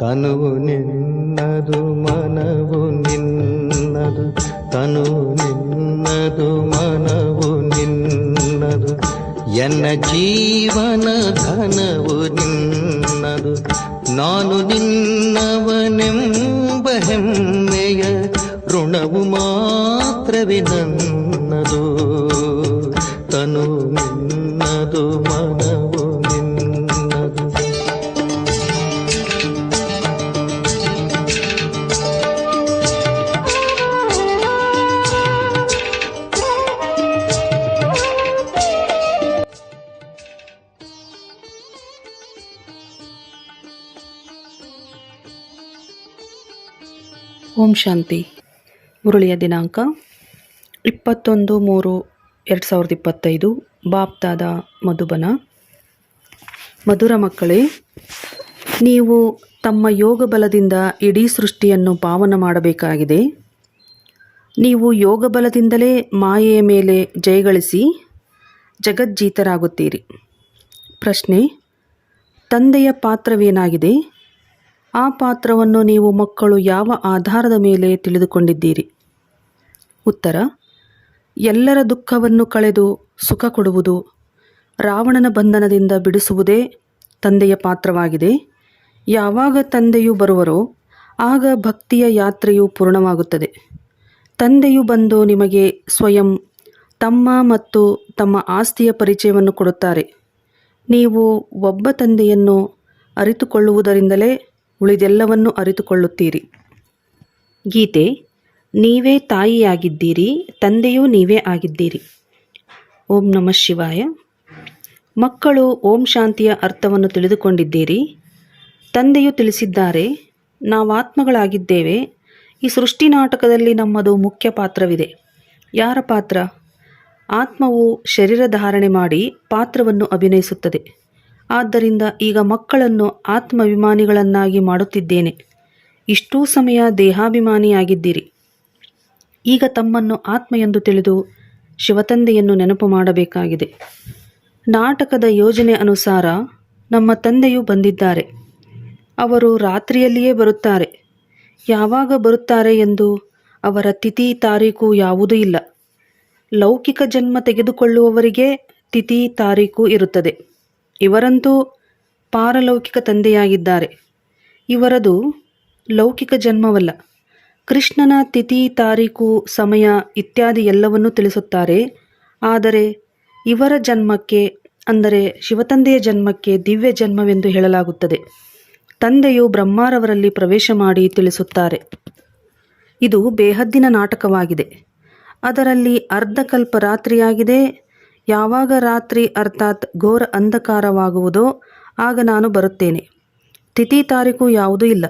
ತನುವು ನಿನ್ನದು ಮನವು ನಿನ್ನದು ತನುವು ನಿನ್ನದು ಮನವು ನಿನ್ನದು ಎನ್ನ ಜೀವನ ಧನವು ನಿನ್ನದು ನಾನು ನಿನ್ನವನೆಂಬ ಹೆಮ್ಮೆಯ ಋಣವು ಮಾತ್ರವೇ ನನ್ನದು ತನು ಓಂ ಶಾಂತಿ. ಮುರಳಿಯ ದಿನಾಂಕ ಇಪ್ಪತ್ತೊಂದು ಮೂರು ಎರಡು ಸಾವಿರದ ಇಪ್ಪತ್ತೈದು. ಬಾಪ್ತಾದ ಮಧುಬನ. ಮಧುರ ಮಕ್ಕಳೇ, ನೀವು ತಮ್ಮ ಯೋಗ ಬಲದಿಂದ ಇಡೀ ಸೃಷ್ಟಿಯನ್ನು ಪಾವನ ಮಾಡಬೇಕಾಗಿದೆ. ನೀವು ಯೋಗ ಬಲದಿಂದಲೇ ಮಾಯೆಯ ಮೇಲೆ ಜಯಗಳಿಸಿ ಜಗಜ್ಜೀತರಾಗುತ್ತೀರಿ. ಪ್ರಶ್ನೆ, ತಂದೆಯ ಪಾತ್ರವೇನಾಗಿದೆ? ಆ ಪಾತ್ರವನ್ನು ನೀವು ಮಕ್ಕಳು ಯಾವ ಆಧಾರದ ಮೇಲೆ ತಿಳಿದುಕೊಂಡಿದ್ದೀರಿ? ಉತ್ತರ, ಎಲ್ಲರ ದುಃಖವನ್ನು ಕಳೆದು ಸುಖ ಕೊಡುವುದು, ರಾವಣನ ಬಂಧನದಿಂದ ಬಿಡಿಸುವುದೇ ತಂದೆಯ ಪಾತ್ರವಾಗಿದೆ. ಯಾವಾಗ ತಂದೆಯು ಬರುವರೋ, ಆಗ ಭಕ್ತಿಯ ಯಾತ್ರೆಯು ಪೂರ್ಣವಾಗುತ್ತದೆ. ತಂದೆಯು ಬಂದು ನಿಮಗೆ ಸ್ವಯಂ ತಮ್ಮ ಮತ್ತು ತಮ್ಮ ಆಸ್ತಿಯ ಪರಿಚಯವನ್ನು ಕೊಡುತ್ತಾರೆ. ನೀವು ಒಬ್ಬ ತಂದೆಯನ್ನು ಅರಿತುಕೊಳ್ಳುವುದರಿಂದಲೇ ಉಳಿದೆಲ್ಲವನ್ನು ಅರಿತುಕೊಳ್ಳುತ್ತೀರಿ. ಗೀತೆ, ನೀವೇ ತಾಯಿಯಾಗಿದ್ದೀರಿ, ತಂದೆಯೂ ನೀವೇ ಆಗಿದ್ದೀರಿ. ಓಂ ನಮಃ ಶಿವಾಯ. ಮಕ್ಕಳು ಓಂ ಶಾಂತಿಯ ಅರ್ಥವನ್ನು ತಿಳಿದುಕೊಂಡಿದ್ದೀರಿ. ತಂದೆಯು ತಿಳಿಸಿದ್ದಾರೆ ನಾವಾತ್ಮಗಳಾಗಿದ್ದೇವೆ ಈ ಸೃಷ್ಟಿ ನಾಟಕದಲ್ಲಿ ನಮ್ಮದು ಮುಖ್ಯ ಪಾತ್ರವಿದೆ. ಯಾರ ಪಾತ್ರ? ಆತ್ಮವು ಶರೀರ ಧಾರಣೆ ಮಾಡಿ ಪಾತ್ರವನ್ನು ಅಭಿನಯಿಸುತ್ತದೆ. ಆದ್ದರಿಂದ ಈಗ ಮಕ್ಕಳನ್ನು ಆತ್ಮಾಭಿಮಾನಿಗಳನ್ನಾಗಿ ಮಾಡುತ್ತಿದ್ದೇನೆ. ಇಷ್ಟೂ ಸಮಯ ದೇಹಾಭಿಮಾನಿಯಾಗಿದ್ದೀರಿ. ಈಗ ತಮ್ಮನ್ನು ಆತ್ಮ ಎಂದು ತಿಳಿದು ಶಿವತಂದೆಯನ್ನು ನೆನಪು ಮಾಡಬೇಕಾಗಿದೆ. ನಾಟಕದ ಯೋಜನೆ ಅನುಸಾರ ನಮ್ಮ ತಂದೆಯು ಬಂದಿದ್ದಾರೆ. ಅವರು ರಾತ್ರಿಯಲ್ಲಿಯೇ ಬರುತ್ತಾರೆ. ಯಾವಾಗ ಬರುತ್ತಾರೆ ಎಂದು ಅವರ ತಿಥಿ ತಾರೀಕು ಯಾವುದೂ ಇಲ್ಲ. ಲೌಕಿಕ ಜನ್ಮ ತೆಗೆದುಕೊಳ್ಳುವವರಿಗೆ ತಿಥಿ ತಾರೀಕು ಇರುತ್ತದೆ. ಇವರಂತೂ ಪಾರಲೌಕಿಕ ತಂದೆಯಾಗಿದ್ದಾರೆ. ಇವರದು ಲೌಕಿಕ ಜನ್ಮವಲ್ಲ. ಕೃಷ್ಣನ ತಿಥಿ, ತಾರೀಕು, ಸಮಯ ಇತ್ಯಾದಿ ಎಲ್ಲವನ್ನೂ ತಿಳಿಸುತ್ತಾರೆ. ಆದರೆ ಇವರ ಜನ್ಮಕ್ಕೆ, ಅಂದರೆ ಶಿವತಂದೆಯ ಜನ್ಮಕ್ಕೆ ದಿವ್ಯ ಜನ್ಮವೆಂದು ಹೇಳಲಾಗುತ್ತದೆ. ತಂದೆಯು ಬ್ರಹ್ಮಾರವರಲ್ಲಿ ಪ್ರವೇಶ ಮಾಡಿ ತಿಳಿಸುತ್ತಾರೆ. ಇದು ಬೇಹದ್ದಿನ ನಾಟಕವಾಗಿದೆ. ಅದರಲ್ಲಿ ಅರ್ಧಕಲ್ಪ ರಾತ್ರಿಯಾಗಿದೆ. ಯಾವಾಗ ರಾತ್ರಿ ಅರ್ಥಾತ್ ಘೋರ ಅಂಧಕಾರವಾಗುವುದೋ ಆಗ ನಾನು ಬರುತ್ತೇನೆ. ತಿಥಿ ತಾರೀಕು ಯಾವುದೂ ಇಲ್ಲ.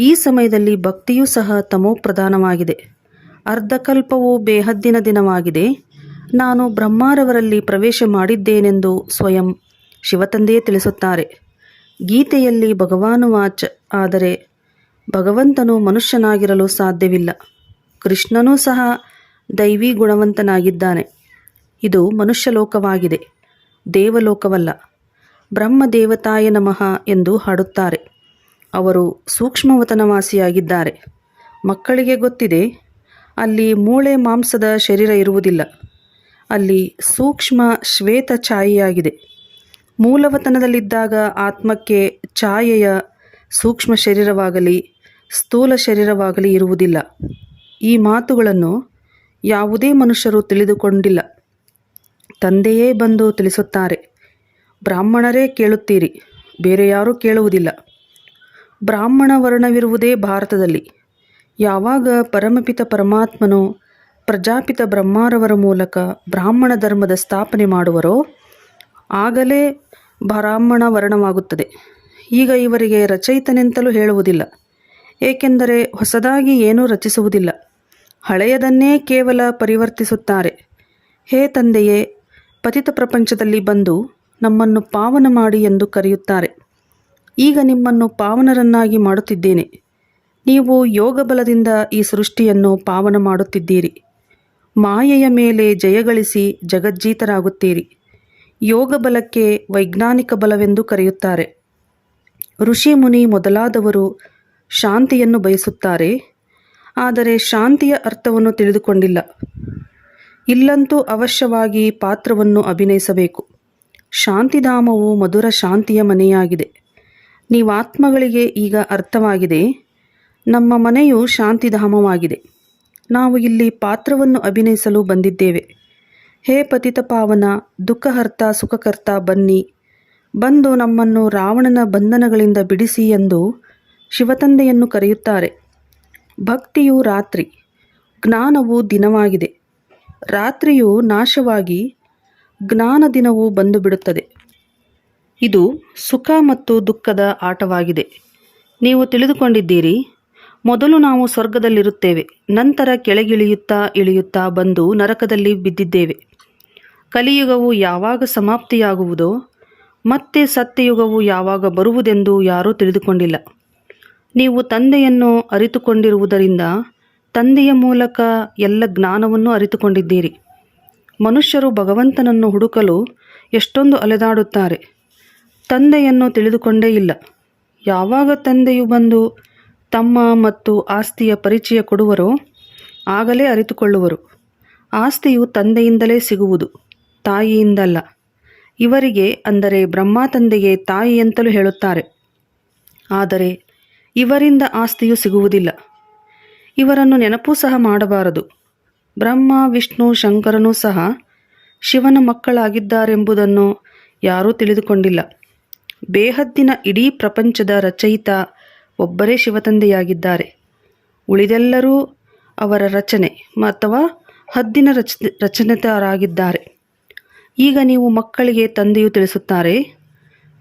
ಈ ಸಮಯದಲ್ಲಿ ಭಕ್ತಿಯೂ ಸಹ ತಮೋ ಪ್ರಧಾನವಾಗಿದೆ. ಅರ್ಧಕಲ್ಪವು ಬೇಹದ್ದಿನ ದಿನವಾಗಿದೆ. ನಾನು ಬ್ರಹ್ಮಾರವರಲ್ಲಿ ಪ್ರವೇಶ ಮಾಡಿದ್ದೇನೆಂದು ಸ್ವಯಂ ಶಿವತಂದೆಯೇ ತಿಳಿಸುತ್ತಾರೆ. ಗೀತೆಯಲ್ಲಿ ಭಗವಾನು ವಾಚ್, ಆದರೆ ಭಗವಂತನು ಮನುಷ್ಯನಾಗಿರಲು ಸಾಧ್ಯವಿಲ್ಲ. ಕೃಷ್ಣನೂ ಸಹ ದೈವಿ ಗುಣವಂತನಾಗಿದ್ದಾನೆ. ಇದು ಮನುಷ್ಯ ಲೋಕವಾಗಿದೆ ದೇವಲೋಕವಲ್ಲ. ಬ್ರಹ್ಮ ದೇವತಾಯ ನಮಃ ಎಂದು ಹಾಡುತ್ತಾರೆ. ಅವರು ಸೂಕ್ಷ್ಮವತನವಾಸಿಯಾಗಿದ್ದಾರೆ. ಮಕ್ಕಳಿಗೆ ಗೊತ್ತಿದೆ, ಅಲ್ಲಿ ಮೂಳೆ ಮಾಂಸದ ಶರೀರ ಇರುವುದಿಲ್ಲ. ಅಲ್ಲಿ ಸೂಕ್ಷ್ಮ ಶ್ವೇತ ಛಾಯೆಯಾಗಿದೆ. ಮೂಲವತನದಲ್ಲಿದ್ದಾಗ ಆತ್ಮಕ್ಕೆ ಛಾಯೆಯ ಸೂಕ್ಷ್ಮ ಶರೀರವಾಗಲಿ, ಸ್ಥೂಲ ಶರೀರವಾಗಲಿ ಇರುವುದಿಲ್ಲ. ಈ ಮಾತುಗಳನ್ನು ಯಾವುದೇ ಮನುಷ್ಯರು ತಿಳಿದುಕೊಂಡಿಲ್ಲ. ತಂದೆಯೇ ಬಂದು ತಿಳಿಸುತ್ತಾರೆ. ಬ್ರಾಹ್ಮಣರೇ ಕೇಳುತ್ತೀರಿ, ಬೇರೆ ಯಾರೂ ಕೇಳುವುದಿಲ್ಲ. ಬ್ರಾಹ್ಮಣ ವರ್ಣವಿರುವುದೇ ಭಾರತದಲ್ಲಿ. ಯಾವಾಗ ಪರಮಪಿತ ಪರಮಾತ್ಮನು ಪ್ರಜಾಪಿತ ಬ್ರಹ್ಮಾರವರ ಮೂಲಕ ಬ್ರಾಹ್ಮಣ ಧರ್ಮದ ಸ್ಥಾಪನೆ ಮಾಡುವರೋ, ಆಗಲೇ ಬ್ರಾಹ್ಮಣ ವರ್ಣವಾಗುತ್ತದೆ. ಈಗ ಇವರಿಗೆ ರಚಯಿತನೆಂತಲೂ ಹೇಳುವುದಿಲ್ಲ. ಏಕೆಂದರೆ ಹೊಸದಾಗಿ ಏನೂ ರಚಿಸುವುದಿಲ್ಲ. ಹಳೆಯದನ್ನೇ ಕೇವಲ ಪರಿವರ್ತಿಸುತ್ತಾರೆ. ಹೇ ತಂದೆಯೇ ಪತಿತ ಪ್ರಪಂಚದಲ್ಲಿ ಬಂದು ನಮ್ಮನ್ನು ಪಾವನ ಮಾಡಿ ಎಂದು ಕರೆಯುತ್ತಾರೆ. ಈಗ ನಿಮ್ಮನ್ನು ಪಾವನರನ್ನಾಗಿ ಮಾಡುತ್ತಿದ್ದೇನೆ. ನೀವು ಯೋಗ ಬಲದಿಂದ ಈ ಸೃಷ್ಟಿಯನ್ನು ಪಾವನ ಮಾಡುತ್ತಿದ್ದೀರಿ. ಮಾಯೆಯ ಮೇಲೆ ಜಯಗಳಿಸಿ ಜಗಜ್ಜೀತರಾಗುತ್ತೀರಿ. ಯೋಗ ಬಲಕ್ಕೆ ವೈಜ್ಞಾನಿಕ ಬಲವೆಂದು ಕರೆಯುತ್ತಾರೆ. ಋಷಿ ಮುನಿ ಮೊದಲಾದವರು ಶಾಂತಿಯನ್ನು ಬಯಸುತ್ತಾರೆ, ಆದರೆ ಶಾಂತಿಯ ಅರ್ಥವನ್ನು ತಿಳಿದುಕೊಂಡಿಲ್ಲ. ಇಲ್ಲಂತೂ ಅವಶ್ಯವಾಗಿ ಪಾತ್ರವನ್ನು ಅಭಿನಯಿಸಬೇಕು. ಶಾಂತಿಧಾಮವು ಮಧುರ ಶಾಂತಿಯ ಮನೆಯಾಗಿದೆ. ನೀವಾತ್ಮಗಳಿಗೆ ಈಗ ಅರ್ಥವಾಗಿದೆ. ನಮ್ಮ ಮನೆಯು ಶಾಂತಿಧಾಮವಾಗಿದೆ. ನಾವು ಇಲ್ಲಿ ಪಾತ್ರವನ್ನು ಅಭಿನಯಿಸಲು ಬಂದಿದ್ದೇವೆ. ಹೇ ಪತಿತ ಪಾವನ, ದುಃಖಹರ್ತ, ಸುಖಕರ್ತ, ಬನ್ನಿ. ಬಂದು ನಮ್ಮನ್ನು ರಾವಣನ ಬಂಧನಗಳಿಂದ ಬಿಡಿಸಿ ಎಂದು ಶಿವತಂದೆಯನ್ನು ಕರೆಯುತ್ತಾರೆ. ಭಕ್ತಿಯು ರಾತ್ರಿ, ಜ್ಞಾನವು ದಿನವಾಗಿದೆ. ರಾತ್ರಿಯು ನಾಶವಾಗಿ ಜ್ಞಾನ ದಿನವು ಬಂದು ಬಿಡುತ್ತದೆ ಇದು ಸುಖ ಮತ್ತು ದುಃಖದ ಆಟವಾಗಿದೆ. ನೀವು ತಿಳಿದುಕೊಂಡಿದ್ದೀರಿ, ಮೊದಲು ನಾವು ಸ್ವರ್ಗದಲ್ಲಿರುತ್ತೇವೆ, ನಂತರ ಕೆಳಗಿಳಿಯುತ್ತಾ ಇಳಿಯುತ್ತಾ ಬಂದು ನರಕದಲ್ಲಿ ಬಿದ್ದಿದ್ದೇವೆ. ಕಲಿಯುಗವು ಯಾವಾಗ ಸಮಾಪ್ತಿಯಾಗುವುದೋ, ಮತ್ತೆ ಸತ್ಯಯುಗವು ಯಾವಾಗ ಬರುವುದೆಂದು ಯಾರೂ ತಿಳಿದುಕೊಂಡಿಲ್ಲ. ನೀವು ತಂದೆಯನ್ನು ಅರಿತುಕೊಂಡಿರುವುದರಿಂದ ತಂದೆಯ ಮೂಲಕ ಎಲ್ಲ ಜ್ಞಾನವನ್ನು ಅರಿತುಕೊಂಡಿದ್ದೀರಿ. ಮನುಷ್ಯರು ಭಗವಂತನನ್ನು ಹುಡುಕಲು ಎಷ್ಟೊಂದು ಅಲೆದಾಡುತ್ತಾರೆ. ತಂದೆಯನ್ನು ತಿಳಿದುಕೊಂಡೇ ಇಲ್ಲ. ಯಾವಾಗ ತಂದೆಯು ಬಂದು ತಮ್ಮ ಮತ್ತು ಆಸ್ತಿಯ ಪರಿಚಯ ಕೊಡುವರೋ ಆಗಲೇ ಅರಿತುಕೊಳ್ಳುವರು. ಆಸ್ತಿಯು ತಂದೆಯಿಂದಲೇ ಸಿಗುವುದು, ತಾಯಿಯಿಂದಲ್ಲ. ಇವರಿಗೆ ಅಂದರೆ ಬ್ರಹ್ಮ ತಂದೆಗೆ ತಾಯಿಯಂತಲೂ ಹೇಳುತ್ತಾರೆ. ಆದರೆ ಇವರಿಂದ ಆಸ್ತಿಯು ಸಿಗುವುದಿಲ್ಲ. ಇವರನ್ನು ನೆನಪೂ ಸಹ ಮಾಡಬಾರದು. ಬ್ರಹ್ಮ, ವಿಷ್ಣು, ಶಂಕರನೂ ಸಹ ಶಿವನ ಮಕ್ಕಳಾಗಿದ್ದಾರೆಂಬುದನ್ನು ಯಾರೂ ತಿಳಿದುಕೊಂಡಿಲ್ಲ. ಬೇಹದ್ದಿನ ಇಡೀ ಪ್ರಪಂಚದ ರಚಯಿತ ಒಬ್ಬರೇ ಶಿವತಂದೆಯಾಗಿದ್ದಾರೆ. ಉಳಿದೆಲ್ಲರೂ ಅವರ ರಚನೆ ಅಥವಾ ಹದ್ದಿನ ರಚ ರಚನೆತರಾಗಿದ್ದಾರೆ ಈಗ ನೀವು ಮಕ್ಕಳಿಗೆ ತಂದೆಯು ತಿಳಿಸುತ್ತಾರೆ,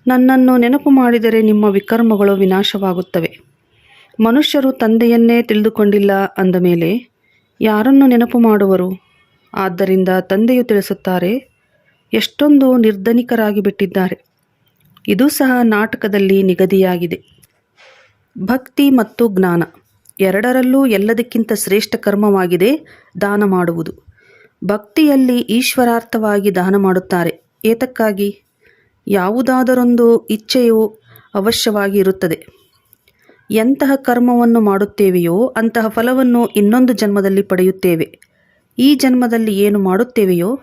ನನ್ನನ್ನು ನೆನಪು ಮಾಡಿದರೆ ನಿಮ್ಮ ವಿಕರ್ಮಗಳು ವಿನಾಶವಾಗುತ್ತವೆ. ಮನುಷ್ಯರು ತಂದೆಯನ್ನೇ ತಿಳಿದುಕೊಂಡಿಲ್ಲ ಅಂದ ಮೇಲೆ, ಯಾರನ್ನು ನೆನಪು ಮಾಡುವರು? ಆದ್ದರಿಂದ ತಂದೆಯು ತಿಳಿಸುತ್ತಾರೆ, ಎಷ್ಟೊಂದು ನಿರ್ಧನಿಕರಾಗಿ ಬಿಟ್ಟಿದ್ದಾರೆ. ಇದು ಸಹ ನಾಟಕದಲ್ಲಿ ನಿಗದಿಯಾಗಿದೆ. ಭಕ್ತಿ ಮತ್ತು ಜ್ಞಾನ ಎರಡರಲ್ಲೂ ಎಲ್ಲದಕ್ಕಿಂತ ಶ್ರೇಷ್ಠ ಕರ್ಮವಾಗಿದೆ ದಾನ ಮಾಡುವುದು. ಭಕ್ತಿಯಲ್ಲಿ ಈಶ್ವರಾರ್ಥವಾಗಿ ದಾನ ಮಾಡುತ್ತಾರೆ. ಏತಕ್ಕಾಗಿ? ಯಾವುದಾದರೊಂದು ಇಚ್ಛೆಯು ಅವಶ್ಯವಾಗಿ ಇರುತ್ತದೆ. ಎಂತಹ ಕರ್ಮವನ್ನು ಮಾಡುತ್ತೇವೆಯೋ ಅಂತಹ ಫಲವನ್ನು ಇನ್ನೊಂದು ಜನ್ಮದಲ್ಲಿ ಪಡೆಯುತ್ತೇವೆ. ಈ ಜನ್ಮದಲ್ಲಿ ಏನು ಮಾಡುತ್ತೇವೆಯೋ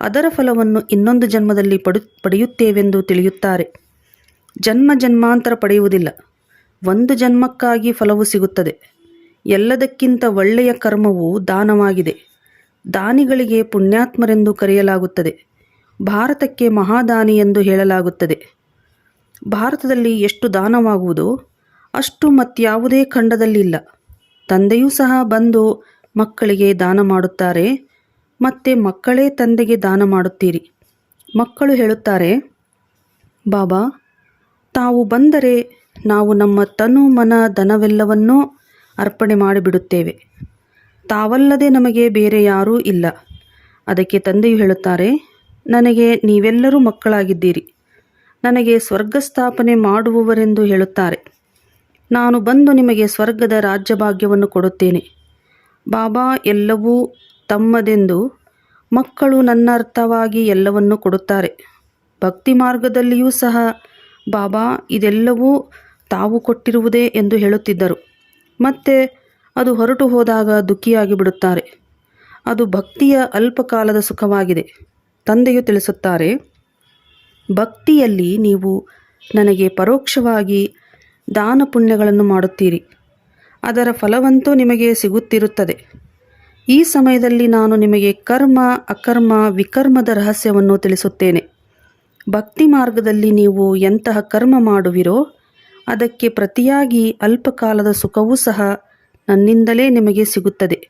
ಅದರ ಫಲವನ್ನು ಇನ್ನೊಂದು ಜನ್ಮದಲ್ಲಿ ಪಡು, ಪಡೆಯುತ್ತೇವೆಂದು ತಿಳಿಯುತ್ತಾರೆ. ಜನ್ಮ ಜನ್ಮಾಂತರ ಪಡೆಯುವುದಿಲ್ಲ. ಒಂದು ಜನ್ಮಕ್ಕಾಗಿ ಫಲವು ಸಿಗುತ್ತದೆ. ಎಲ್ಲದಕ್ಕಿಂತ ಒಳ್ಳೆಯ ಕರ್ಮವು ದಾನವಾಗಿದೆ. ದಾನಿಗಳಿಗೆ ಪುಣ್ಯಾತ್ಮರೆಂದು ಕರೆಯಲಾಗುತ್ತದೆ. ಭಾರತಕ್ಕೆ ಮಹಾದಾನಿ ಎಂದು ಹೇಳಲಾಗುತ್ತದೆ. ಭಾರತದಲ್ಲಿ ಎಷ್ಟು ದಾನವಾಗುವುದೋ ಅಷ್ಟು ಮತ್ಯಾವುದೇ ಖಂಡದಲ್ಲಿಲ್ಲ. ತಂದೆಯೂ ಸಹ ಬಂದು ಮಕ್ಕಳಿಗೆ ದಾನ ಮಾಡುತ್ತಾರೆ. ಮತ್ತೆ ಮಕ್ಕಳೇ ತಂದೆಗೆ ದಾನ ಮಾಡುತ್ತೀರಿ. ಮಕ್ಕಳು ಹೇಳುತ್ತಾರೆ, ಬಾಬಾ, ತಾವು ಬಂದರೆ ನಾವು ನಮ್ಮ ತನು ಮನ ಧನವೆಲ್ಲವನ್ನೂ ಅರ್ಪಣೆ ಮಾಡಿಬಿಡುತ್ತೇವೆ. ತಾವಲ್ಲದೆ ನಮಗೆ ಬೇರೆ ಯಾರೂ ಇಲ್ಲ. ಅದಕ್ಕೆ ತಂದೆಯು ಹೇಳುತ್ತಾರೆ, ನನಗೆ ನೀವೆಲ್ಲರೂ ಮಕ್ಕಳಾಗಿದ್ದೀರಿ. ನನಗೆ ಸ್ವರ್ಗ ಸ್ಥಾಪನೆ ಮಾಡುವವರೆಂದು ಹೇಳುತ್ತಾರೆ. ನಾನು ಬಂದು ನಿಮಗೆ ಸ್ವರ್ಗದ ರಾಜ್ಯಭಾಗ್ಯವನ್ನು ಕೊಡುತ್ತೇನೆ. ಬಾಬಾ ಎಲ್ಲವೂ ತಮ್ಮದೆಂದು ಮಕ್ಕಳು ನನ್ನ ಅರ್ಥವಾಗಿ ಎಲ್ಲವನ್ನೂ ಕೊಡುತ್ತಾರೆ. ಭಕ್ತಿ ಮಾರ್ಗದಲ್ಲಿಯೂ ಸಹ ಬಾಬಾ ಇದೆಲ್ಲವೂ ತಾವು ಕೊಟ್ಟಿರುವುದೇ ಎಂದು ಹೇಳುತ್ತಿದ್ದರು. ಮತ್ತೆ ಅದು ಹೊರಟು ಹೋದಾಗ ದುಃಖಿಯಾಗಿ ಬಿಡುತ್ತಾರೆ. ಅದು ಭಕ್ತಿಯ ಅಲ್ಪಕಾಲದ ಸುಖವಾಗಿದೆ. ತಂದೆಯು ತಿಳಿಸುತ್ತಾರೆ, ಭಕ್ತಿಯಲ್ಲಿ ನೀವು ನನಗೆ ಪರೋಕ್ಷವಾಗಿ ದಾನ ಪುಣ್ಯಗಳನ್ನು ಮಾಡುತ್ತೀರಿ. ಅದರ ಫಲವಂತೂ ನಿಮಗೆ ಸಿಗುತ್ತಿರುತ್ತದೆ. ಈ ಸಮಯದಲ್ಲಿ ನಾನು ನಿಮಗೆ ಕರ್ಮ, ಅಕರ್ಮ, ವಿಕರ್ಮದ ರಹಸ್ಯವನ್ನು ತಿಳಿಸುತ್ತೇನೆ. ಭಕ್ತಿ ಮಾರ್ಗದಲ್ಲಿ ನೀವು ಎಂತಹ ಕರ್ಮ ಮಾಡುವಿರೋ, ಅದಕ್ಕೆ ಪ್ರತಿಯಾಗಿ ಅಲ್ಪಕಾಲದ ಸುಖವೂ ಸಹ ನನ್ನಿಂದಲೇ ನಿಮಗೆ ಸಿಗುತ್ತದೆ.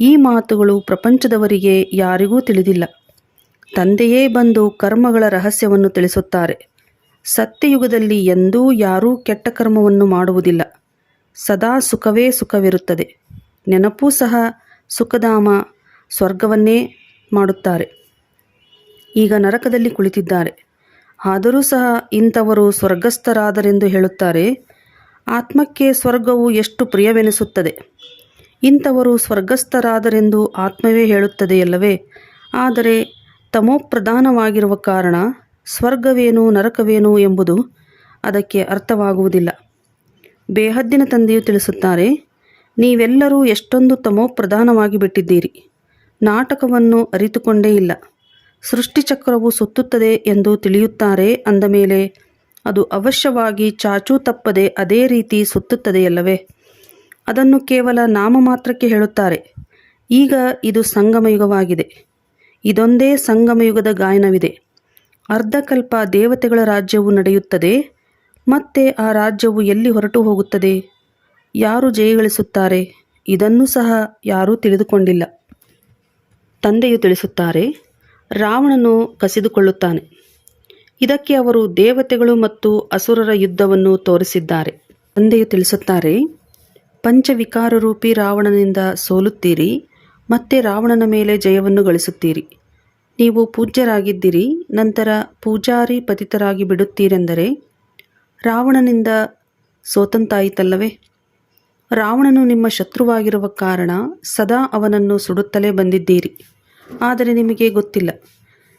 ಈ ಮಾತುಗಳು ಪ್ರಪಂಚದವರಿಗೆ ಯಾರಿಗೂ ತಿಳಿದಿಲ್ಲ. ತಂದೆಯೇ ಬಂದು ಕರ್ಮಗಳ ರಹಸ್ಯವನ್ನು ತಿಳಿಸುತ್ತಾರೆ. ಸತ್ಯಯುಗದಲ್ಲಿ ಎಂದೂ ಯಾರೂ ಕೆಟ್ಟ ಕರ್ಮವನ್ನು ಮಾಡುವುದಿಲ್ಲ. ಸದಾ ಸುಖವೇ ಸುಖವಿರುತ್ತದೆ. ನೆನಪೂ ಸಹ ಸುಖಧಾಮ ಸ್ವರ್ಗವನ್ನೇ ಮಾಡುತ್ತಾರೆ. ಈಗ ನರಕದಲ್ಲಿ ಕುಳಿತಿದ್ದಾರೆ. ಆದರೂ ಸಹ ಇಂಥವರು ಸ್ವರ್ಗಸ್ಥರಾದರೆಂದು ಹೇಳುತ್ತಾರೆ, ಆತ್ಮಕ್ಕೆ ಸ್ವರ್ಗವು ಎಷ್ಟು ಪ್ರಿಯವೆನಿಸುತ್ತದೆ. ಇಂಥವರು ಸ್ವರ್ಗಸ್ಥರಾದರೆಂದು ಆತ್ಮವೇ ಹೇಳುತ್ತದೆಯಲ್ಲವೇ? ಆದರೆ ತಮೋಪ್ರಧಾನವಾಗಿರುವ ಕಾರಣ ಸ್ವರ್ಗವೇನು, ನರಕವೇನು ಎಂಬುದು ಅದಕ್ಕೆ ಅರ್ಥವಾಗುವುದಿಲ್ಲ. ಬೇಹದ್ದಿನ ತಂದೆಯು ತಿಳಿಸುತ್ತಾರೆ, ನೀವೆಲ್ಲರೂ ಎಷ್ಟೊಂದು ತಮೋಪ್ರಧಾನವಾಗಿ ಬಿಟ್ಟಿದ್ದೀರಿ. ನಾಟಕವನ್ನು ಅರಿತುಕೊಂಡೇ ಇಲ್ಲ. ಸೃಷ್ಟಿಚಕ್ರವು ಸುತ್ತುತ್ತದೆ ಎಂದು ತಿಳಿಯುತ್ತಾರೆ ಅಂದ ಮೇಲೆ, ಅದು ಅವಶ್ಯವಾಗಿ ಚಾಚೂ ತಪ್ಪದೆ ಅದೇ ರೀತಿ ಸುತ್ತುತ್ತದೆಯಲ್ಲವೇ? ಅದನ್ನು ಕೇವಲ ನಾಮಮಾತ್ರಕ್ಕೆ ಹೇಳುತ್ತಾರೆ. ಈಗ ಇದು ಸಂಗಮಯುಗವಾಗಿದೆ. ಇದೊಂದೇ ಸಂಗಮಯುಗದ ಗಾಯನವಿದೆ. ಅರ್ಧಕಲ್ಪ ದೇವತೆಗಳ ರಾಜ್ಯವು ನಡೆಯುತ್ತದೆ, ಮತ್ತೆ ಆ ರಾಜ್ಯವು ಎಲ್ಲಿ ಹೊರಟು ಹೋಗುತ್ತದೆ? ಯಾರು ಜಯಗಳಿಸುತ್ತಾರೆ? ಇದನ್ನು ಸಹ ಯಾರೂ ತಿಳಿದುಕೊಂಡಿಲ್ಲ. ತಂದೆಯು ತಿಳಿಸುತ್ತಾರೆ, ರಾವಣನು ಕಸಿದುಕೊಳ್ಳುತ್ತಾನೆ. ಇದಕ್ಕೆ ಅವರು ದೇವತೆಗಳು ಮತ್ತು ಅಸುರರ ಯುದ್ಧವನ್ನು ತೋರಿಸಿದ್ದಾರೆ. ತಂದೆಯು ತಿಳಿಸುತ್ತಾರೆ, ಪಂಚವಿಕಾರರೂಪಿ ರಾವಣನಿಂದ ಸೋಲುತ್ತೀರಿ, ಮತ್ತೆ ರಾವಣನ ಮೇಲೆ ಜಯವನ್ನು ಗಳಿಸುತ್ತೀರಿ. ನೀವು ಪೂಜ್ಯರಾಗಿದ್ದೀರಿ, ನಂತರ ಪೂಜಾರಿ ಪತಿತರಾಗಿ ಬಿಡುತ್ತೀರೆಂದರೆ, ರಾವಣನಿಂದ ಸೋತಂತಾಯಿತಲ್ಲವೇ? ರಾವಣನು ನಿಮ್ಮ ಶತ್ರುವಾಗಿರುವ ಕಾರಣ ಸದಾ ಅವನನ್ನು ಸುಡುತ್ತಲೇ ಬಂದಿದ್ದೀರಿ. ಆದರೆ ನಿಮಗೆ ಗೊತ್ತಿಲ್ಲ.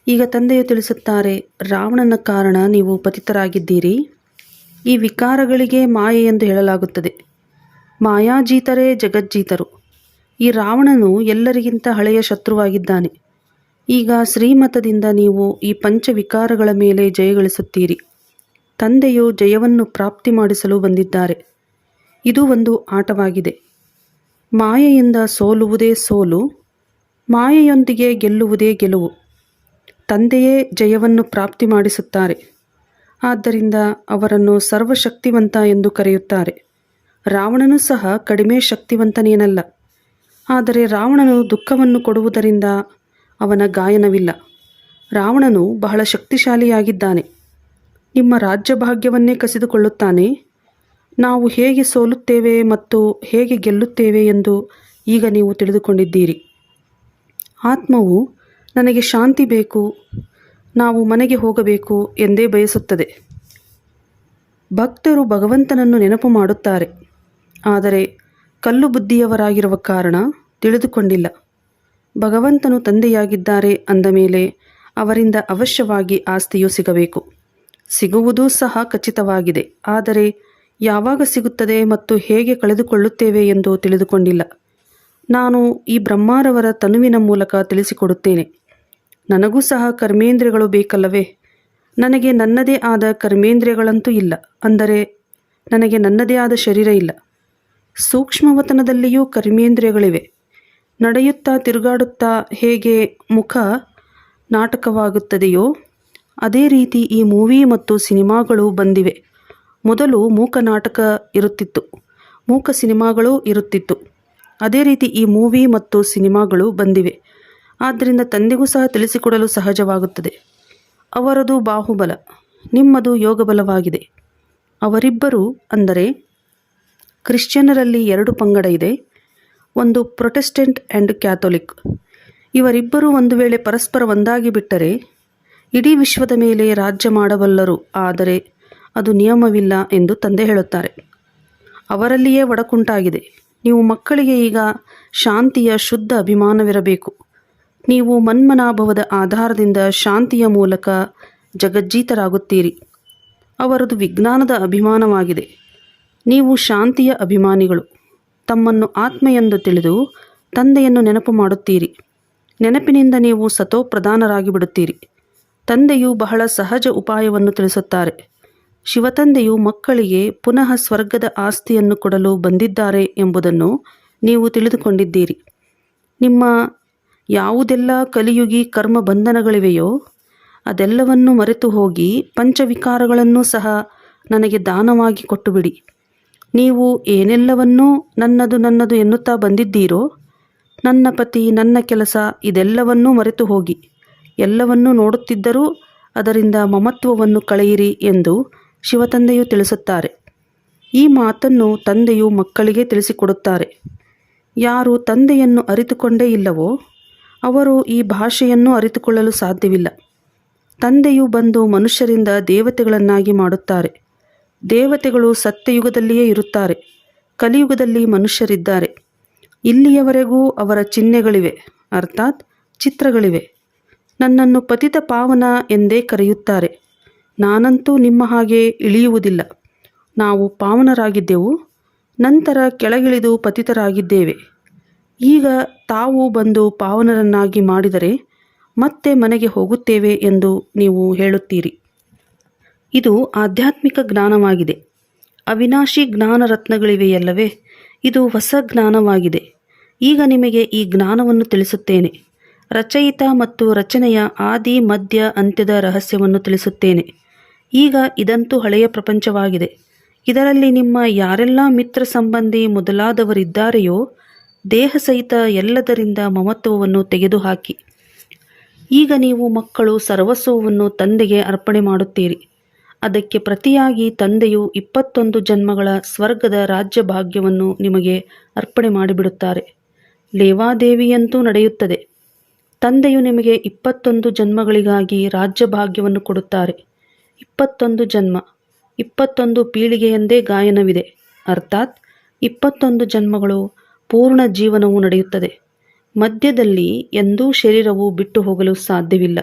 ಈಗ ತಂದೆಯು ತಿಳಿಸುತ್ತಾರೆ, ರಾವಣನ ಕಾರಣ ನೀವು ಪತಿತರಾಗಿದ್ದೀರಿ. ಈ ವಿಕಾರಗಳಿಗೆ ಮಾಯೆ ಎಂದು ಹೇಳಲಾಗುತ್ತದೆ. ಮಾಯಾಜೀತರೇ ಜಗಜ್ಜೀತರು. ಈ ರಾವಣನು ಎಲ್ಲರಿಗಿಂತ ಹಳೆಯ ಶತ್ರುವಾಗಿದ್ದಾನೆ. ಈಗ ಶ್ರೀಮತದಿಂದ ನೀವು ಈ ಪಂಚವಿಕಾರಗಳ ಮೇಲೆ ಜಯಗಳಿಸುತ್ತೀರಿ ತಂದೆಯು ಜಯವನ್ನು ಪ್ರಾಪ್ತಿ ಮಾಡಿಸಲು ಬಂದಿದ್ದಾರೆ. ಇದು ಒಂದು ಆಟವಾಗಿದೆ. ಮಾಯೆಯಿಂದ ಸೋಲುವುದೇ ಸೋಲು, ಮಾಯೆಯೊಂದಿಗೆ ಗೆಲ್ಲುವುದೇ ಗೆಲುವು. ತಂದೆಯೇ ಜಯವನ್ನು ಪ್ರಾಪ್ತಿ ಮಾಡಿಸುತ್ತಾರೆ. ಆದ್ದರಿಂದ ಅವರನ್ನು ಸರ್ವಶಕ್ತಿವಂತ ಎಂದು ಕರೆಯುತ್ತಾರೆ. ರಾವಣನು ಸಹ ಕಡಿಮೆ ಶಕ್ತಿವಂತನೇನಲ್ಲ. ಆದರೆ ರಾವಣನು ದುಃಖವನ್ನು ಕೊಡುವುದರಿಂದ ಅವನ ಗಾಯನವಿಲ್ಲ. ರಾವಣನು ಬಹಳ ಶಕ್ತಿಶಾಲಿಯಾಗಿದ್ದಾನೆ. ನಿಮ್ಮ ರಾಜ್ಯಭಾಗ್ಯವನ್ನೇ ಕಸಿದುಕೊಳ್ಳುತ್ತಾನೆ. ನಾವು ಹೇಗೆ ಸೋಲುತ್ತೇವೆ ಮತ್ತು ಹೇಗೆ ಗೆಲ್ಲುತ್ತೇವೆ ಎಂದು ಈಗ ನೀವು ತಿಳಿದುಕೊಂಡಿದ್ದೀರಿ. ಆತ್ಮವು ನನಗೆ ಶಾಂತಿ ಬೇಕು, ನಾವು ಮನೆಗೆ ಹೋಗಬೇಕು ಎಂದೇ ಬಯಸುತ್ತದೆ. ಭಕ್ತರು ಭಗವಂತನನ್ನು ನೆನಪು ಮಾಡುತ್ತಾರೆ. ಆದರೆ ಕಲ್ಲು ಬುದ್ಧಿಯವರಾಗಿರುವ ಕಾರಣ ತಿಳಿದುಕೊಂಡಿಲ್ಲ. ಭಗವಂತನು ತಂದೆಯಾಗಿದ್ದಾರೆ ಅಂದ ಮೇಲೆ ಅವರಿಂದ ಅವಶ್ಯವಾಗಿ ಆಸ್ತಿಯು ಸಿಗಬೇಕು. ಸಿಗುವುದೂ ಸಹ ಖಚಿತವಾಗಿದೆ. ಆದರೆ ಯಾವಾಗ ಸಿಗುತ್ತದೆ ಮತ್ತು ಹೇಗೆ ಕಳೆದುಕೊಳ್ಳುತ್ತೇವೆ ಎಂದು ತಿಳಿದುಕೊಂಡಿಲ್ಲ. ನಾನು ಈ ಬ್ರಹ್ಮಾರವರ ತನುವಿನ ಮೂಲಕ ತಿಳಿಸಿಕೊಡುತ್ತೇನೆ. ನನಗೂ ಸಹ ಕರ್ಮೇಂದ್ರಿಯಗಳು ಬೇಕಲ್ಲವೇ? ನನಗೆ ನನ್ನದೇ ಆದ ಕರ್ಮೇಂದ್ರಿಯಗಳಂತೂ ಇಲ್ಲ. ಅಂದರೆ ನನಗೆ ನನ್ನದೇ ಆದ ಶರೀರ ಇಲ್ಲ. ಸೂಕ್ಷ್ಮವತನದಲ್ಲಿಯೂ ಕರ್ಮೇಂದ್ರಿಯಗಳಿವೆ. ನಡೆಯುತ್ತಾ ತಿರುಗಾಡುತ್ತಾ ಹೇಗೆ ಮುಖ ನಾಟಕವಾಗುತ್ತದೆಯೋ, ಅದೇ ರೀತಿ ಈ ಮೂವಿ ಮತ್ತು ಸಿನಿಮಾಗಳು ಬಂದಿವೆ. ಮೊದಲು ಮೂಕ ನಾಟಕ ಇರುತ್ತಿತ್ತು. ಮೂಕ ಸಿನಿಮಾಗಳು ಇರುತ್ತಿತ್ತು. ಅದೇ ರೀತಿ ಈ ಮೂವಿ ಮತ್ತು ಸಿನಿಮಾಗಳು ಬಂದಿವೆ. ಆದ್ದರಿಂದ ತಂದೆಗೂ ಸಹ ತಿಳಿಸಿಕೊಡಲು ಸಹಜವಾಗುತ್ತದೆ. ಅವರದು ಬಾಹುಬಲ, ನಿಮ್ಮದು ಯೋಗಬಲವಾಗಿದೆ. ಅವರಿಬ್ಬರು ಅಂದರೆ ಕ್ರಿಶ್ಚಿಯನ್ನರಲ್ಲಿ ಎರಡು ಪಂಗಡ ಇದೆ ಒಂದು ಪ್ರೊಟೆಸ್ಟೆಂಟ್ ಆ್ಯಂಡ್ ಕ್ಯಾಥೋಲಿಕ್. ಇವರಿಬ್ಬರೂ ಒಂದು ವೇಳೆ ಪರಸ್ಪರ ಒಂದಾಗಿ ಬಿಟ್ಟರೆ ಇಡೀ ವಿಶ್ವದ ಮೇಲೆ ರಾಜ್ಯ ಮಾಡಬಲ್ಲರು, ಆದರೆ ಅದು ನಿಯಮವಿಲ್ಲ ಎಂದು ತಂದೆ ಹೇಳುತ್ತಾರೆ. ಅವರಲ್ಲಿಯೇ ಒಡಕುಂಟಾಗಿದೆ. ನೀವು ಮಕ್ಕಳಿಗೆ ಈಗ ಶಾಂತಿಯ ಶುದ್ಧ ಅಭಿಮಾನವಿರಬೇಕು. ನೀವು ಮನ್ಮನಾಭವದ ಆಧಾರದಿಂದ ಶಾಂತಿಯ ಮೂಲಕ ಜಗಜ್ಜೀತರಾಗುತ್ತೀರಿ. ಅವರದು ವಿಜ್ಞಾನದ ಅಭಿಮಾನವಾಗಿದೆ. ನೀವು ಶಾಂತಿಯ ಅಭಿಮಾನಿಗಳು. ತಮ್ಮನ್ನು ಆತ್ಮ ಎಂದು ತಿಳಿದು ತಂದೆಯನ್ನು ನೆನಪು ಮಾಡುತ್ತೀರಿ. ನೆನಪಿನಿಂದ ನೀವು ಸತೋಪ್ರಧಾನರಾಗಿ ಬಿಡುತ್ತೀರಿ ತಂದೆಯು ಬಹಳ ಸಹಜ ಉಪಾಯವನ್ನು ತಿಳಿಸುತ್ತಾರೆ. ಶಿವತಂದೆಯು ಮಕ್ಕಳಿಗೆ ಪುನಃ ಸ್ವರ್ಗದ ಆಸ್ತಿಯನ್ನು ಕೊಡಲು ಬಂದಿದ್ದಾರೆ ಎಂಬುದನ್ನು ನೀವು ತಿಳಿದುಕೊಂಡಿದ್ದೀರಿ. ನಿಮ್ಮ ಯಾವುದೆಲ್ಲ ಕಲಿಯುಗಿ ಕರ್ಮ ಬಂಧನಗಳಿವೆಯೋ, ಅದೆಲ್ಲವನ್ನು ಮರೆತು ಹೋಗಿ ಪಂಚವಿಕಾರಗಳನ್ನು ಸಹ ನನಗೆ ದಾನವಾಗಿ ಕೊಟ್ಟುಬಿಡಿ. ನೀವು ಏನೆಲ್ಲವನ್ನೂ ನನ್ನದು ನನ್ನದು ಎನ್ನುತ್ತಾ ಬಂದಿದ್ದೀರೋ, ನನ್ನ ಪತಿ ನನ್ನ ಕೆಲಸ ಇದೆಲ್ಲವನ್ನೂ ಮರೆತು ಹೋಗಿ, ಎಲ್ಲವನ್ನೂ ನೋಡುತ್ತಿದ್ದರೂ ಅದರಿಂದ ಮಮತ್ವವನ್ನು ಕಳೆಯಿರಿ ಎಂದು ಶಿವತಂದೆಯು ತಿಳಿಸುತ್ತಾರೆ. ಈ ಮಾತನ್ನು ತಂದೆಯು ಮಕ್ಕಳಿಗೆ ತಿಳಿಸಿಕೊಡುತ್ತಾರೆ. ಯಾರು ತಂದೆಯನ್ನು ಅರಿತುಕೊಂಡೇ ಇಲ್ಲವೋ, ಅವರು ಈ ಭಾಷೆಯನ್ನು ಅರಿತುಕೊಳ್ಳಲು ಸಾಧ್ಯವಿಲ್ಲ. ತಂದೆಯು ಬಂದು ಮನುಷ್ಯರಿಂದ ದೇವತೆಗಳನ್ನಾಗಿ ಮಾಡುತ್ತಾರೆ. ದೇವತೆಗಳು ಸತ್ಯಯುಗದಲ್ಲಿಯೇ ಇರುತ್ತಾರೆ, ಕಲಿಯುಗದಲ್ಲಿ ಮನುಷ್ಯರಿದ್ದಾರೆ. ಇಲ್ಲಿಯವರೆಗೂ ಅವರ ಚಿಹ್ನೆಗಳಿವೆ, ಅರ್ಥಾತ್ ಚಿತ್ರಗಳಿವೆ. ನನ್ನನ್ನು ಪತಿತ ಪಾವನ ಎಂದೇ ಕರೆಯುತ್ತಾರೆ. ನಾನಂತೂ ನಿಮ್ಮ ಹಾಗೆ ಇಳಿಯುವುದಿಲ್ಲ. ನಾವು ಪಾವನರಾಗಿದ್ದೆವು, ನಂತರ ಕೆಳಗಿಳಿದು ಪತಿತರಾಗಿದ್ದೇವೆ. ಈಗ ತಾವು ಬಂದು ಪಾವನರನ್ನಾಗಿ ಮಾಡಿದರೆ ಮತ್ತೆ ಮನೆಗೆ ಹೋಗುತ್ತೇವೆ ಎಂದು ನೀವು ಹೇಳುತ್ತೀರಿ. ಇದು ಆಧ್ಯಾತ್ಮಿಕ ಜ್ಞಾನವಾಗಿದೆ. ಅವಿನಾಶಿ ಜ್ಞಾನ ರತ್ನಗಳಿವೆಯಲ್ಲವೇ ಇದು ಹೊಸ ಜ್ಞಾನವಾಗಿದೆ. ಈಗ ನಿಮಗೆ ಈ ಜ್ಞಾನವನ್ನು ತಿಳಿಸುತ್ತೇನೆ. ರಚಯಿತ ಮತ್ತು ರಚನೆಯ ಆದಿ, ಮಧ್ಯ, ಅಂತ್ಯದ ರಹಸ್ಯವನ್ನು ತಿಳಿಸುತ್ತೇನೆ. ಈಗ ಇದಂತೂ ಹಳೆಯ ಪ್ರಪಂಚವಾಗಿದೆ. ಇದರಲ್ಲಿ ನಿಮ್ಮ ಯಾರೆಲ್ಲ ಮಿತ್ರ ಸಂಬಂಧಿ ಮೊದಲಾದವರಿದ್ದಾರೆಯೋ, ದೇಹ ಸಹಿತ ಎಲ್ಲದರಿಂದ ಮಮತ್ವವನ್ನು ತೆಗೆದುಹಾಕಿ. ಈಗ ನೀವು ಮಕ್ಕಳು ಸರ್ವಸ್ವವನ್ನು ತಂದೆಗೆ ಅರ್ಪಣೆ ಮಾಡುತ್ತೀರಿ. ಅದಕ್ಕೆ ಪ್ರತಿಯಾಗಿ ತಂದೆಯು ಇಪ್ಪತ್ತೊಂದು ಜನ್ಮಗಳ ಸ್ವರ್ಗದ ರಾಜ್ಯ ಭಾಗ್ಯವನ್ನು ನಿಮಗೆ ಅರ್ಪಣೆ ಮಾಡಿಬಿಡುತ್ತಾರೆ. ಲೇವಾದೇವಿಯಂತೂ ನಡೆಯುತ್ತದೆ. ತಂದೆಯು ನಿಮಗೆ ಇಪ್ಪತ್ತೊಂದು ಜನ್ಮಗಳಿಗಾಗಿ ರಾಜ್ಯ ಭಾಗ್ಯವನ್ನು ಕೊಡುತ್ತಾರೆ. ಇಪ್ಪತ್ತೊಂದು ಜನ್ಮ. ಇಪ್ಪತ್ತೊಂದು ಪೀಳಿಗೆಯೆಂದೇ ಗಾಯನವಿದೆ. ಅರ್ಥಾತ್ ಇಪ್ಪತ್ತೊಂದು ಜನ್ಮಗಳು ಪೂರ್ಣ ಜೀವನವು ನಡೆಯುತ್ತದೆ. ಮಧ್ಯದಲ್ಲಿ ಎಂದೂ ಶರೀರವು ಬಿಟ್ಟು ಹೋಗಲು ಸಾಧ್ಯವಿಲ್ಲ.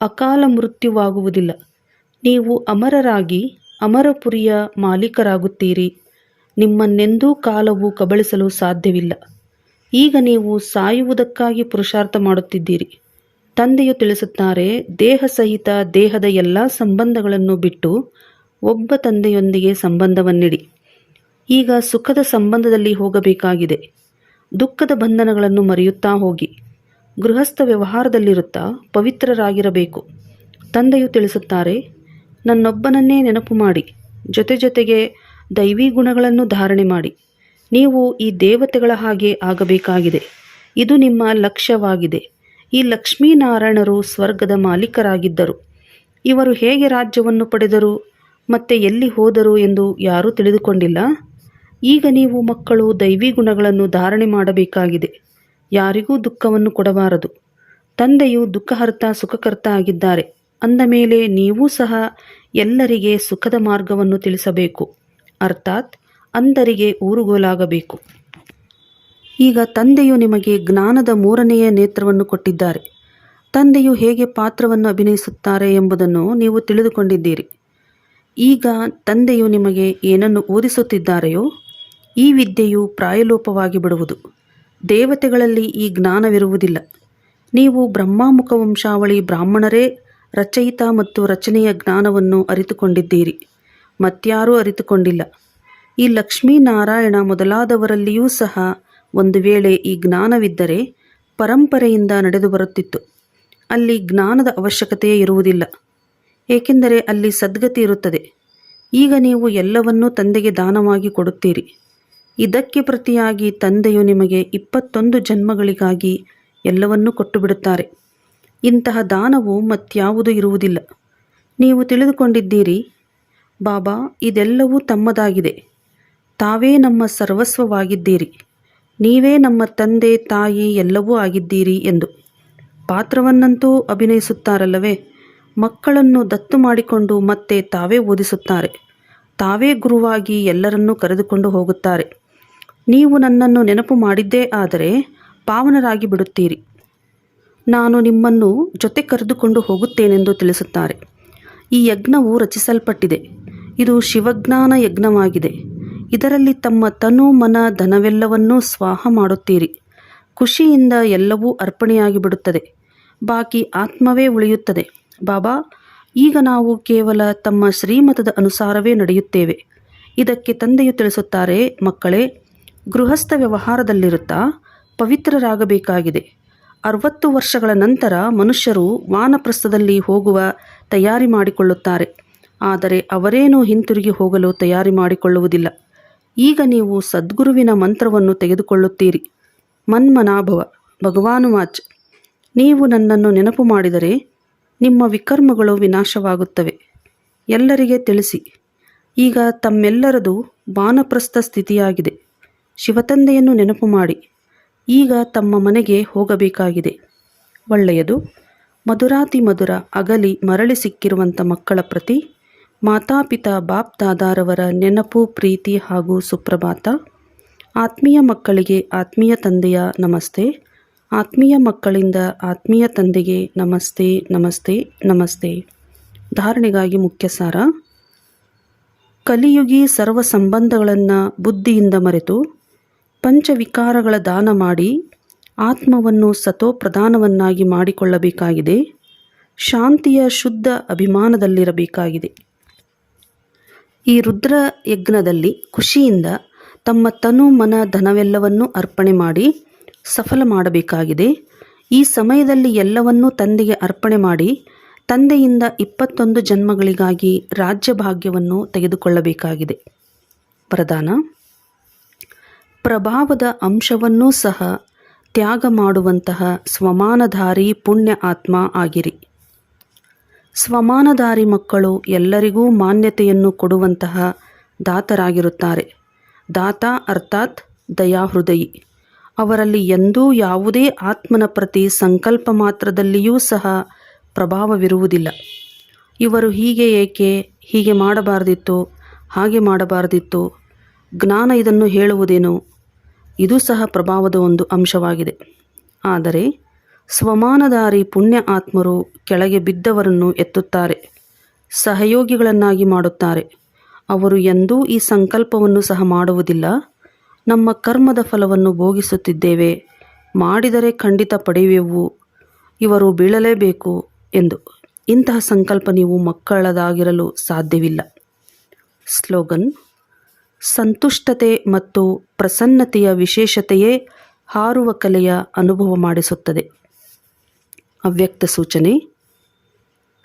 ಅಕಾಲ ಮೃತ್ಯುವಾಗುವುದಿಲ್ಲ. ನೀವು ಅಮರರಾಗಿ ಅಮರಪುರಿಯ ಮಾಲೀಕರಾಗುತ್ತೀರಿ. ನಿಮ್ಮನ್ನೆಂದೂ ಕಾಲವು ಕಬಳಿಸಲು ಸಾಧ್ಯವಿಲ್ಲ. ಈಗ ನೀವು ಸಾಯುವುದಕ್ಕಾಗಿ ಪುರುಷಾರ್ಥ ಮಾಡುತ್ತಿದ್ದೀರಿ. ತಂದೆಯು ತಿಳಿಸುತ್ತಾರೆ, ದೇಹ ಸಹಿತ ದೇಹದ ಎಲ್ಲ ಸಂಬಂಧಗಳನ್ನು ಬಿಟ್ಟು ಒಬ್ಬ ತಂದೆಯೊಂದಿಗೆ ಸಂಬಂಧವನ್ನಿಡಿ. ಈಗ ಸುಖದ ಸಂಬಂಧದಲ್ಲಿ ಹೋಗಬೇಕಾಗಿದೆ. ದುಃಖದ ಬಂಧನಗಳನ್ನು ಮರೆಯುತ್ತಾ ಹೋಗಿ. ಗೃಹಸ್ಥ ವ್ಯವಹಾರದಲ್ಲಿರುತ್ತಾ ಪವಿತ್ರರಾಗಿರಬೇಕು. ತಂದೆಯು ತಿಳಿಸುತ್ತಾರೆ ನನ್ನೊಬ್ಬನನ್ನೇ ನೆನಪು ಮಾಡಿ. ಜೊತೆ ಜೊತೆಗೆ ದೈವಿ ಗುಣಗಳನ್ನು ಧಾರಣೆ ಮಾಡಿ. ನೀವು ಈ ದೇವತೆಗಳ ಹಾಗೆ ಆಗಬೇಕಾಗಿದೆ. ಇದು ನಿಮ್ಮ ಲಕ್ಷ್ಯವಾಗಿದೆ. ಈ ಲಕ್ಷ್ಮೀನಾರಾಯಣರು ಸ್ವರ್ಗದ ಮಾಲೀಕರಾಗಿದ್ದರು. ಇವರು ಹೇಗೆ ರಾಜ್ಯವನ್ನು ಪಡೆದರು? ಮತ್ತೆ ಎಲ್ಲಿ ಹೋದರು ಎಂದು ಯಾರೂ ತಿಳಿದುಕೊಂಡಿಲ್ಲ. ಈಗ ನೀವು ಮಕ್ಕಳು ದೈವಿ ಗುಣಗಳನ್ನು ಧಾರಣೆ ಮಾಡಬೇಕಾಗಿದೆ. ಯಾರಿಗೂ ದುಃಖವನ್ನು ಕೊಡಬಾರದು. ತಂದೆಯು ದುಃಖಹರ್ತ ಸುಖಕರ್ತ ಆಗಿದ್ದಾರೆ. ಅಂದ ಮೇಲೆ ನೀವೂ ಸಹ ಎಲ್ಲರಿಗೆ ಸುಖದ ಮಾರ್ಗವನ್ನು ತಿಳಿಸಬೇಕು. ಅರ್ಥಾತ್, ಅಂಧರಿಗೆ ಊರುಗೋಲಾಗಬೇಕು. ಈಗ ತಂದೆಯು ನಿಮಗೆ ಜ್ಞಾನದ ಮೂರನೆಯ ನೇತ್ರವನ್ನು ಕೊಟ್ಟಿದ್ದಾರೆ. ತಂದೆಯು ಹೇಗೆ ಪಾತ್ರವನ್ನು ಅಭಿನಯಿಸುತ್ತಾರೆ ಎಂಬುದನ್ನು ನೀವು ತಿಳಿದುಕೊಂಡಿದ್ದೀರಿ. ಈಗ ತಂದೆಯು ನಿಮಗೆ ಏನನ್ನು ಓದಿಸುತ್ತಿದ್ದಾರೆಯೋ, ಈ ವಿದ್ಯೆಯು ಪ್ರಾಯಲೋಪವಾಗಿ ಬಿಡುವುದು. ದೇವತೆಗಳಲ್ಲಿ ಈ ಜ್ಞಾನವಿರುವುದಿಲ್ಲ. ನೀವು ಬ್ರಹ್ಮಾಮುಖ ವಂಶಾವಳಿ ಬ್ರಾಹ್ಮಣರೇ ರಚಯಿತ ಮತ್ತು ರಚನೆಯ ಜ್ಞಾನವನ್ನು ಅರಿತುಕೊಂಡಿದ್ದೀರಿ. ಮತ್ಯಾರೂ ಅರಿತುಕೊಂಡಿಲ್ಲ. ಈ ಲಕ್ಷ್ಮೀನಾರಾಯಣ ಮೊದಲಾದವರಲ್ಲಿಯೂ ಸಹ ಒಂದು ವೇಳೆ ಈ ಜ್ಞಾನವಿದ್ದರೆ ಪರಂಪರೆಯಿಂದ ನಡೆದು ಬರುತ್ತಿತ್ತು. ಅಲ್ಲಿ ಜ್ಞಾನದ ಅವಶ್ಯಕತೆಯೇ ಇರುವುದಿಲ್ಲ. ಏಕೆಂದರೆ ಅಲ್ಲಿ ಸದ್ಗತಿ ಇರುತ್ತದೆ. ಈಗ ನೀವು ಎಲ್ಲವನ್ನೂ ತಂದೆಗೆ ದಾನವಾಗಿ ಕೊಡುತ್ತೀರಿ. ಇದಕ್ಕೆ ಪ್ರತಿಯಾಗಿ ತಂದೆಯು ನಿಮಗೆ ಇಪ್ಪತ್ತೊಂದು ಜನ್ಮಗಳಿಗಾಗಿ ಎಲ್ಲವನ್ನೂ ಕೊಟ್ಟು ಬಿಡುತ್ತಾರೆ ಇಂತಹ ದಾನವು ಮತ್ಯಾವುದೂ ಇರುವುದಿಲ್ಲ. ನೀವು ತಿಳಿದುಕೊಂಡಿದ್ದೀರಿ, ಬಾಬಾ, ಇದೆಲ್ಲವೂ ತಮ್ಮದಾಗಿದೆ. ತಾವೇ ನಮ್ಮ ಸರ್ವಸ್ವವಾಗಿದ್ದೀರಿ. ನೀವೇ ನಮ್ಮ ತಂದೆ, ತಾಯಿ ಎಲ್ಲವೂ ಆಗಿದ್ದೀರಿ ಎಂದು. ಪಾತ್ರವನ್ನಂತೂ ಅಭಿನಯಿಸುತ್ತಾರಲ್ಲವೇ? ಮಕ್ಕಳನ್ನು ದತ್ತು ಮಾಡಿಕೊಂಡು ಮತ್ತೆ ತಾವೇ ಓದಿಸುತ್ತಾರೆ. ತಾವೇ ಗುರುವಾಗಿ ಎಲ್ಲರನ್ನೂ ಕರೆದುಕೊಂಡು ಹೋಗುತ್ತಾರೆ. ನೀವು ನನ್ನನ್ನು ನೆನಪು ಮಾಡಿದ್ದೇ ಆದರೆ ಪಾವನರಾಗಿ ಬಿಡುತ್ತೀರಿ. ನಾನು ನಿಮ್ಮನ್ನು ಜೊತೆ ಕರೆದುಕೊಂಡು ಹೋಗುತ್ತೇನೆಂದು ತಿಳಿಸುತ್ತಾರೆ. ಈ ಯಜ್ಞವು ರಚಿಸಲ್ಪಟ್ಟಿದೆ. ಇದು ಶಿವಜ್ಞಾನ ಯಜ್ಞವಾಗಿದೆ. ಇದರಲ್ಲಿ ತಮ್ಮ ತನು ಮನ ಧನವೆಲ್ಲವನ್ನೂ ಸ್ವಾಹ ಮಾಡುತ್ತೀರಿ. ಖುಷಿಯಿಂದ ಎಲ್ಲವೂ ಅರ್ಪಣೆಯಾಗಿ ಬಿಡುತ್ತದೆ ಬಾಕಿ ಆತ್ಮವೇ ಉಳಿಯುತ್ತದೆ. ಬಾಬಾ, ಈಗ ನಾವು ಕೇವಲ ತಮ್ಮ ಶ್ರೀಮತದ ಅನುಸಾರವೇ ನಡೆಯುತ್ತೇವೆ. ಇದಕ್ಕೆ ತಂದೆಯು ತಿಳಿಸುತ್ತಾರೆ, ಮಕ್ಕಳೇ, ಗೃಹಸ್ಥ ವ್ಯವಹಾರದಲ್ಲಿರುತ್ತಾ ಪವಿತ್ರರಾಗಬೇಕಾಗಿದೆ. ಅರವತ್ತು ವರ್ಷಗಳ ನಂತರ ಮನುಷ್ಯರು ವಾನಪ್ರಸ್ಥದಲ್ಲಿ ಹೋಗುವ ತಯಾರಿ ಮಾಡಿಕೊಳ್ಳುತ್ತಾರೆ. ಆದರೆ ಅವರೇನೂ ಹಿಂತಿರುಗಿ ಹೋಗಲು ತಯಾರಿ ಮಾಡಿಕೊಳ್ಳುವುದಿಲ್ಲ. ಈಗ ನೀವು ಸದ್ಗುರುವಿನ ಮಂತ್ರವನ್ನು ತೆಗೆದುಕೊಳ್ಳುತ್ತೀರಿ. ಮನ್ಮನಾಭವ, ಭಗವಾನು ವಾಚ್. ನೀವು ನನ್ನನ್ನು ನೆನಪು ಮಾಡಿದರೆ ನಿಮ್ಮ ವಿಕರ್ಮಗಳು ವಿನಾಶವಾಗುತ್ತವೆ. ಎಲ್ಲರಿಗೆ ತಿಳಿಸಿ. ಈಗ ತಮ್ಮೆಲ್ಲರದು ಬಾನಪ್ರಸ್ಥ ಸ್ಥಿತಿಯಾಗಿದೆ. ಶಿವತಂದೆಯನ್ನು ನೆನಪು ಮಾಡಿ. ಈಗ ತಮ್ಮ ಮನೆಗೆ ಹೋಗಬೇಕಾಗಿದೆ. ಒಳ್ಳೆಯದು. ಮಧುರಾತಿ ಮಧುರ ಅಗಲಿ ಮರಳಿ ಸಿಕ್ಕಿರುವಂಥ ಮಕ್ಕಳ ಪ್ರತಿ ಮಾತಾಪಿತಾ ಬಾಪ್ ದಾದಾರವರ ನೆನಪು, ಪ್ರೀತಿ ಹಾಗೂ ಸುಪ್ರಭಾತ. ಆತ್ಮೀಯ ಮಕ್ಕಳಿಗೆ ಆತ್ಮೀಯ ತಂದೆಯ ನಮಸ್ತೆ. ಆತ್ಮೀಯ ಮಕ್ಕಳಿಂದ ಆತ್ಮೀಯ ತಂದೆಗೆ ನಮಸ್ತೆ ನಮಸ್ತೆ ನಮಸ್ತೆ. ಧಾರಣೆಗಾಗಿ ಮುಖ್ಯ ಸಾರ. ಕಲಿಯುಗಿ ಸರ್ವ ಸಂಬಂಧಗಳನ್ನು ಬುದ್ಧಿಯಿಂದ ಮರೆತು ಪಂಚವಿಕಾರಗಳ ದಾನ ಮಾಡಿ ಆತ್ಮವನ್ನು ಸತೋಪ್ರಧಾನವನ್ನಾಗಿ ಮಾಡಿಕೊಳ್ಳಬೇಕಾಗಿದೆ. ಶಾಂತಿಯ ಶುದ್ಧ ಅಭಿಮಾನದಲ್ಲಿರಬೇಕಾಗಿದೆ. ಈ ರುದ್ರ ಯಜ್ಞದಲ್ಲಿ ಖುಷಿಯಿಂದ ತಮ್ಮ ತನು ಮನ ಧನವೆಲ್ಲವನ್ನೂ ಅರ್ಪಣೆ ಮಾಡಿ ಸಫಲ ಮಾಡಬೇಕಾಗಿದೆ. ಈ ಸಮಯದಲ್ಲಿ ಎಲ್ಲವನ್ನೂ ತಂದೆಗೆ ಅರ್ಪಣೆ ಮಾಡಿ ತಂದೆಯಿಂದ ಇಪ್ಪತ್ತೊಂದು ಜನ್ಮಗಳಿಗಾಗಿ ರಾಜ್ಯ ಭಾಗ್ಯವನ್ನು ತೆಗೆದುಕೊಳ್ಳಬೇಕಾಗಿದೆ. ವರದಾನ ಪ್ರಭಾವದ ಅಂಶವನ್ನೂ ಸಹ ತ್ಯಾಗ ಮಾಡುವಂತಹ ಸ್ವಮಾನಧಾರಿ ಪುಣ್ಯ ಆತ್ಮ ಆಗಿರಿ. ಸ್ವಮಾನಧಾರಿ ಮಕ್ಕಳು ಎಲ್ಲರಿಗೂ ಮಾನ್ಯತೆಯನ್ನು ಕೊಡುವಂತಹ ದಾತರಾಗಿರುತ್ತಾರೆ. ದಾತ ಅರ್ಥಾತ್ ದಯಾಹೃದಯಿ. ಅವರಲ್ಲಿ ಎಂದೂ ಯಾವುದೇ ಆತ್ಮನ ಪ್ರತಿ ಸಂಕಲ್ಪ ಮಾತ್ರದಲ್ಲಿಯೂ ಸಹ ಪ್ರಭಾವವಿರುವುದಿಲ್ಲ. ಇವರು ಹೀಗೆ ಏಕೆ ಹೀಗೆ ಮಾಡಬಾರ್ದಿತ್ತು, ಹಾಗೆ ಮಾಡಬಾರ್ದಿತ್ತು, ಜ್ಞಾನ ಇದನ್ನು ಹೇಳುವುದೇನು? ಇದು ಸಹ ಪ್ರಭಾವದ ಒಂದು ಅಂಶವಾಗಿದೆ. ಆದರೆ ಸ್ವಮಾನಧಾರಿ ಪುಣ್ಯ ಆತ್ಮರು ಕೆಳಗೆ ಬಿದ್ದವರನ್ನು ಎತ್ತುತ್ತಾರೆ, ಸಹಯೋಗಿಗಳನ್ನಾಗಿ ಮಾಡುತ್ತಾರೆ. ಅವರು ಎಂದೂ ಈ ಸಂಕಲ್ಪವನ್ನು ಸಹ ಮಾಡುವುದಿಲ್ಲ. ನಮ್ಮ ಕರ್ಮದ ಫಲವನ್ನು ಭೋಗಿಸುತ್ತಿದ್ದೇವೆ, ಮಾಡಿದರೆ ಖಂಡಿತ ಪಡೆಯುವೆವು, ಇವರು ಬೀಳಲೇಬೇಕು ಎಂದು. ಇಂತಹ ಸಂಕಲ್ಪ ನೀವು ಮಕ್ಕಳದಾಗಿರಲು ಸಾಧ್ಯವಿಲ್ಲ. ಸ್ಲೋಗನ್ ಸಂತುಷ್ಟತೆ ಮತ್ತು ಪ್ರಸನ್ನತೆಯ ವಿಶೇಷತೆಯೇ ಹಾರುವ ಕಲೆಯ ಅನುಭವ ಮಾಡಿಸುತ್ತದೆ. ಅವ್ಯಕ್ತ ಸೂಚನೆ,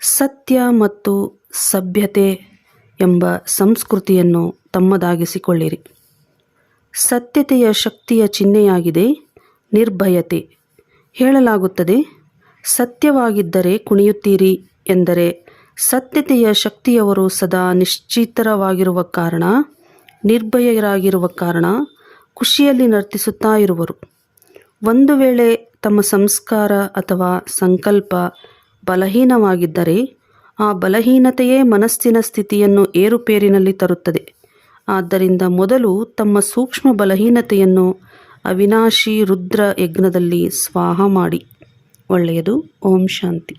ಸತ್ಯ ಮತ್ತು ಸಭ್ಯತೆ ಎಂಬ ಸಂಸ್ಕೃತಿಯನ್ನು ತಮ್ಮದಾಗಿಸಿಕೊಳ್ಳಿರಿ. ಸತ್ಯತೆಯ ಶಕ್ತಿಯ ಚಿಹ್ನೆಯಾಗಿದೆ ನಿರ್ಭಯತೆ. ಹೇಳಲಾಗುತ್ತದೆ, ಸತ್ಯವಾಗಿದ್ದರೆ ಕುಣಿಯುತ್ತೀರಿ ಎಂದರೆ ಸತ್ಯತೆಯ ಶಕ್ತಿಯವರು ಸದಾ ನಿಶ್ಚಿತರವಾಗಿರುವ ಕಾರಣ ನಿರ್ಭಯರಾಗಿರುವ ಕಾರಣ ಖುಷಿಯಲ್ಲಿ ನರ್ತಿಸುತ್ತಾ ಇರುವರು. ಒಂದು ವೇಳೆ ತಮ್ಮ ಸಂಸ್ಕಾರ ಅಥವಾ ಸಂಕಲ್ಪ ಬಲಹೀನವಾಗಿದ್ದರೆ, ಆ ಬಲಹೀನತೆಯೇ ಮನಸ್ಸಿನ ಸ್ಥಿತಿಯನ್ನು ಏರುಪೇರಿನಲ್ಲಿ ತರುತ್ತದೆ. ಆದ್ದರಿಂದ ಮೊದಲು ತಮ್ಮ ಸೂಕ್ಷ್ಮ ಬಲಹೀನತೆಯನ್ನು ಅವಿನಾಶಿ ರುದ್ರ ಯಜ್ಞದಲ್ಲಿ ಸ್ವಾಹ ಮಾಡಿ. ಒಳ್ಳೆಯದು. ಓಂ ಶಾಂತಿ.